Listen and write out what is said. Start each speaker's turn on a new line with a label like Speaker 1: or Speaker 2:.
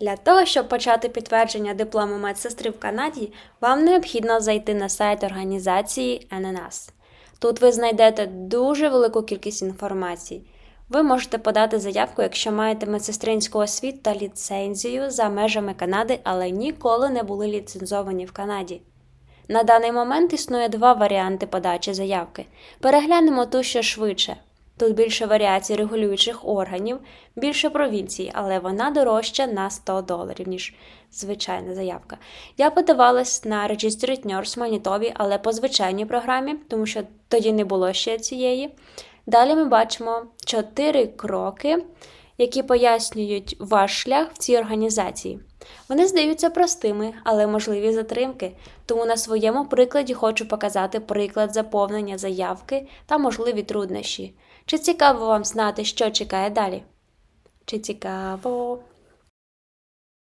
Speaker 1: Для того, щоб почати підтвердження диплому медсестри в Канаді, вам необхідно зайти на сайт організації NNS. Тут ви знайдете дуже велику кількість інформації. Ви можете подати заявку, якщо маєте медсестринську освіту та ліцензію за межами Канади, але ніколи не були ліцензовані в Канаді. На даний момент існує два варіанти подачі заявки. Переглянемо ту, що швидше. Тут більше варіацій регулюючих органів, більше провінцій, але вона дорожча на 100 доларів, ніж звичайна заявка. Я подавалась на Registered Nurse в Манітові, але по звичайній програмі, тому що тоді не було ще цієї. Далі ми бачимо чотири кроки, які пояснюють ваш шлях в цій організації. Вони здаються простими, але можливі затримки, тому на своєму прикладі хочу показати приклад заповнення заявки та можливі труднощі. Чи цікаво вам знати, що чекає далі? Чи цікаво?